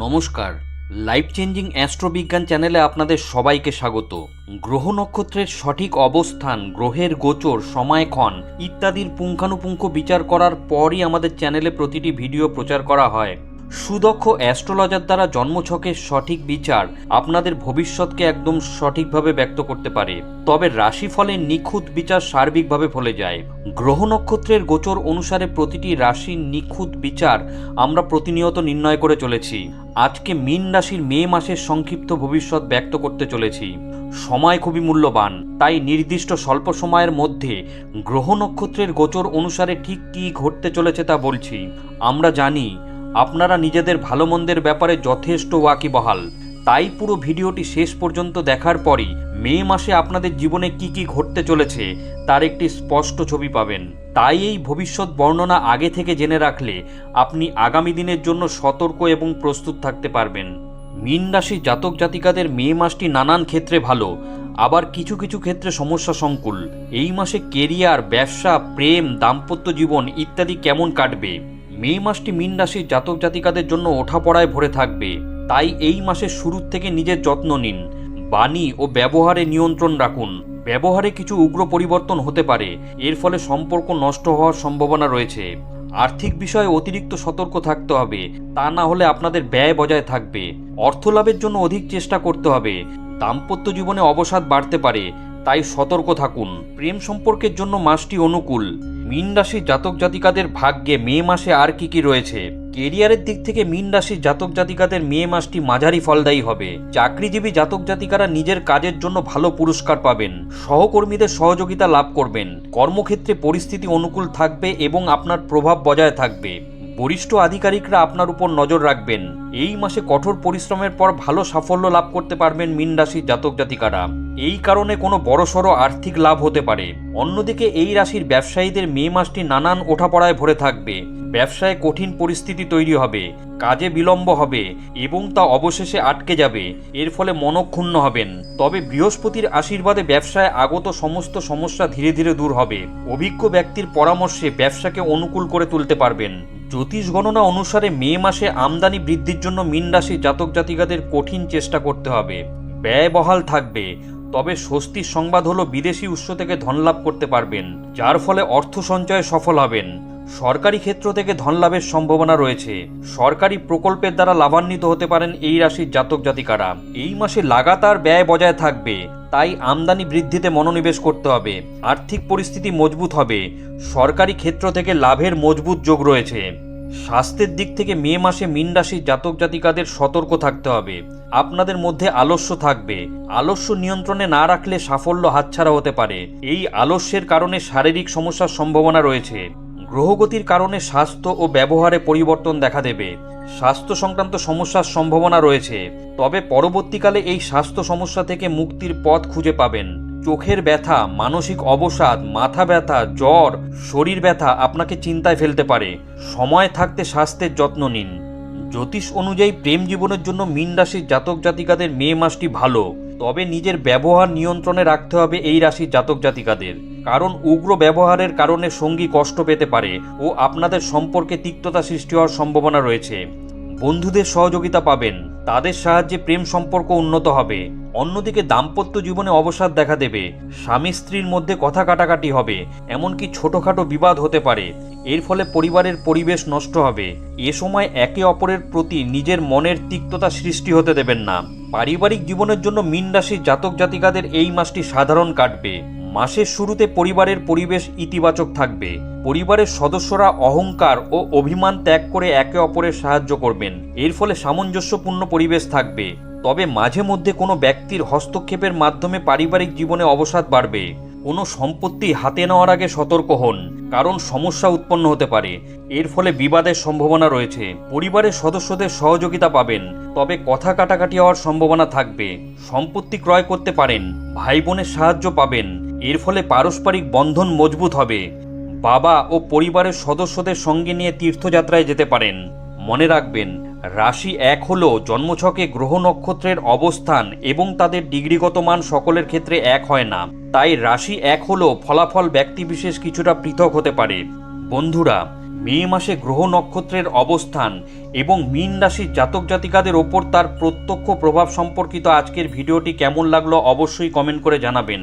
নমস্কার। Life changing অ্যাস্ট্রোবিজ্ঞান চ্যানেলে আপনাদের সবাইকে স্বাগত। গ্রহ নক্ষত্রের সঠিক অবস্থান, গ্রহের গোচর সময়ক্ষণ ইত্যাদির পুঙ্খানুপুঙ্খ বিচার করার পরই আমাদের চ্যানেলে প্রতিটি ভিডিও প্রচার করা হয়। সুদক্ষ অ্যাস্ট্রোলজার দ্বারা জন্মছকের সঠিক বিচার আপনাদের ভবিষ্যৎকে একদম সঠিকভাবে ব্যক্ত করতে পারে। তবে রাশিফলের নিখুঁত বিচার সার্বিকভাবে ফলে যায়। গ্রহ নক্ষত্রের গোচর অনুসারে প্রতিটি রাশির নিখুঁত বিচার আমরা প্রতিনিয়ত নির্ণয় করে চলেছি। আজকে মীন রাশির মে মাসের সংক্ষিপ্ত ভবিষ্যৎ ব্যক্ত করতে চলেছি। সময় খুবই মূল্যবান, তাই নির্দিষ্ট স্বল্প সময়ের মধ্যে গ্রহ নক্ষত্রের গোচর অনুসারে ঠিক কী ঘটতে চলেছে তা বলছি। আমরা জানি আপনারা নিজেদের ভালো মন্দের ব্যাপারে যথেষ্ট ওয়াকিবহাল। তাই পুরো ভিডিওটি শেষ পর্যন্ত দেখার পরই মে মাসে আপনাদের জীবনে কি কি ঘটতে চলেছে, তার একটি স্পষ্ট ছবি পাবেন। তাই এই ভবিষ্যৎ বর্ণনা আগে থেকে জেনে রাখলে আপনি আগামী দিনের জন্য সতর্ক এবং প্রস্তুত থাকতে পারবেন। মীন রাশি জাতক জাতিকাদের মে মাসটি নানান ক্ষেত্রে ভালো, আবার কিছু কিছু ক্ষেত্রে সমস্যা সংকুল। এই মাসে কেরিয়ার, ব্যবসা, প্রেম, দাম্পত্য জীবন ইত্যাদি কেমন কাটবে? মে মাসটি মীন রাশির জাতক জাতিকাদের জন্য ওঠাপড়ায় ভরে থাকবে। তাই এই মাসের শুরুর থেকে নিজের যত্ন নিন। বাণী ও ব্যবহারে নিয়ন্ত্রণ রাখুন। ব্যবহারে কিছু উগ্র পরিবর্তন হতে পারে। এর ফলে সম্পর্ক নষ্ট হওয়ার সম্ভাবনা রয়েছে। আর্থিক বিষয়ে অতিরিক্ত সতর্ক থাকতে হবে। তা না হলে আপনাদের ব্যয় বজায় থাকবে। অর্থ লাভের জন্য অধিক চেষ্টা করতে হবে। দাম্পত্য জীবনে অবসাদ বাড়তে পারে। তাই সতর্ক থাকুন। প্রেম সম্পর্কের জন্য মাসটি অনুকূল। মীন রাশির জাতক জাতিকাদের ভাগ্যে মে মাসে আর কি কি রয়েছে? কেরিয়ারের দিক থেকে মীন রাশির জাতক জাতিকাদের মে মাসটি মাঝারি ফলদায়ী হবে। চাকরিজীবী জাতক জাতিকারা নিজের কাজের জন্য ভালো পুরস্কার পাবেন। সহকর্মীদের সহযোগিতা লাভ করবেন। কর্মক্ষেত্রে পরিস্থিতি অনুকূল থাকবে এবং আপনার প্রভাব বজায় থাকবে। বরিষ্ঠ আধিকারিকরা আপনার উপর নজর রাখবেন। এই মাসে কঠোর পরিশ্রমের পর ভালো সাফল্য লাভ করতে পারবেন মীন রাশির জাতক জাতিকারা। এই কারণে কোনো বড়সড় আর্থিক লাভ হতে পারে। অন্যদিকে এই রাশির ব্যবসায়ীদের মে মাসটি নানান ওঠাপড়ায় ভরে থাকবে। ব্যবসায় কঠিন পরিস্থিতি তৈরি হবে, কাজে বিলম্ব হবে এবং তা অবশেষে আটকে যাবে। এর ফলে মনক্ষুণ্ণ হবেন। তবে বৃহস্পতির আশীর্বাদে ব্যবসায় আগত সমস্ত সমস্যা ধীরে ধীরে দূর হবে। অভিজ্ঞ ব্যক্তির পরামর্শে ব্যবসাকে অনুকূল করে তুলতে পারবেন। জ্যোতিষ গণনা অনুসারে মে মাসে আমদানি বৃদ্ধির জন্য মীন রাশি জাতক জাতিকাদের কঠিন চেষ্টা করতে হবে। ব্যয় বহাল থাকবে। তবে স্বস্তির সংবাদ হলো বিদেশি উৎস থেকে ধনলাভ করতে পারবেন, যার ফলে অর্থ সঞ্চয়ে সফল হবেন। সরকারি ক্ষেত্র থেকে ধন লাভের সম্ভাবনা রয়েছে। সরকারি প্রকল্পের দ্বারা লাভান্বিত হতে পারেন এই রাশির জাতক জাতিকারা। এই মাসে লাগাতার ব্যয় বজায় থাকবে, তাই আমদানি বৃদ্ধিতে মনোনিবেশ করতে হবে। আর্থিক পরিস্থিতি মজবুত হবে। সরকারি ক্ষেত্র থেকে লাভের মজবুত যোগ রয়েছে। স্বাস্থ্যের দিক থেকে মে মাসে মীন রাশির জাতক জাতিকাদের সতর্ক থাকতে হবে। আপনাদের মধ্যে আলস্য থাকবে। আলস্য নিয়ন্ত্রণে না রাখলে সাফল্য হাতছাড়া হতে পারে। এই আলস্যের কারণে শারীরিক সমস্যার সম্ভাবনা রয়েছে। গ্রহগতির কারণে স্বাস্থ্য ও ব্যবহারে পরিবর্তন দেখা দেবে। স্বাস্থ্য সংক্রান্ত সমস্যার সম্ভাবনা রয়েছে। তবে পরবর্তীকালে এই স্বাস্থ্য সমস্যা থেকে মুক্তির পথ খুঁজে পাবেন। চোখের ব্যথা, মানসিক অবসাদ, মাথা ব্যথা, জ্বর, শরীর ব্যথা আপনাকে চিন্তায় ফেলতে পারে। সময় থাকতে স্বাস্থ্যের যত্ন নিন। জ্যোতিষ অনুযায়ী প্রেম জীবনের জন্য মীন রাশির জাতক জাতিকাদের মে মাসটি ভালো। তবে নিজের ব্যবহার নিয়ন্ত্রণে রাখতে হবে এই রাশির জাতক জাতিকাদের। কারণ উগ্র ব্যবহারের কারণে সঙ্গী কষ্ট পেতে পারে ও আপনাদের সম্পর্কে তিক্ততা সৃষ্টি হওয়ার সম্ভাবনা রয়েছে। বন্ধুদের সহযোগিতা পাবেন, তাদের সাহায্যে প্রেম সম্পর্ক উন্নত হবে, অন্যদিকে দাম্পত্য জীবনে অবসাদ দেখা দেবে, স্বামী স্ত্রীর মধ্যে কথা কাটাকাটি হবে, এমনকি ছোটখাটো বিবাদ হতে পারে, এর ফলে পরিবারের পরিবেশ নষ্ট হবে। এ সময় একে অপরের প্রতি নিজের মনের তিক্ততা সৃষ্টি হতে দেবেন না। পারিবারিক জীবনের জন্য মীন রাশির জাতক জাতিকাদের এই মাসটি সাধারণ কাটবে। মাসের শুরুতে পরিবারের পরিবেশ ইতিবাচক থাকবে। পরিবারের সদস্যরা অহংকার ও অভিমান ত্যাগ করে একে অপরের সাহায্য করবেন। এর ফলে সামঞ্জস্যপূর্ণ পরিবেশ থাকবে। তবে মাঝে মধ্যে কোনো ব্যক্তির হস্তক্ষেপের মাধ্যমে পারিবারিক জীবনে অবসাদ বাড়বে। কোনো সম্পত্তি হাতে নেওয়ার আগে সতর্ক হন, কারণ সমস্যা উৎপন্ন হতে পারে। এর ফলে বিবাদের সম্ভাবনা রয়েছে। পরিবারের সদস্যদের সহযোগিতা পাবেন, তবে কথা কাটাকাটি হওয়ার সম্ভাবনা থাকবে। সম্পত্তি ক্রয় করতে পারেন ভাই বোনের সাহায্য পাবেন। এর ফলে পারস্পরিক বন্ধন মজবুত হবে। বাবা ও পরিবারের সদস্যদের সঙ্গে নিয়ে তীর্থযাত্রায় যেতে পারেন। মনে রাখবেন, রাশি এক হল জন্মছকে গ্রহ নক্ষত্রের অবস্থান এবং তাদের ডিগ্রিগত মান সকলের ক্ষেত্রে এক হয় না। তাই রাশি এক হলেও ফলাফল ব্যক্তিবিশেষ কিছুটা পৃথক হতে পারে। বন্ধুরা, মে মাসে গ্রহ নক্ষত্রের অবস্থান এবং মীন রাশির জাতক জাতিকাদের ওপর তার প্রত্যক্ষ প্রভাব সম্পর্কিত আজকের ভিডিওটি কেমন লাগল অবশ্যই কমেন্ট করে জানাবেন।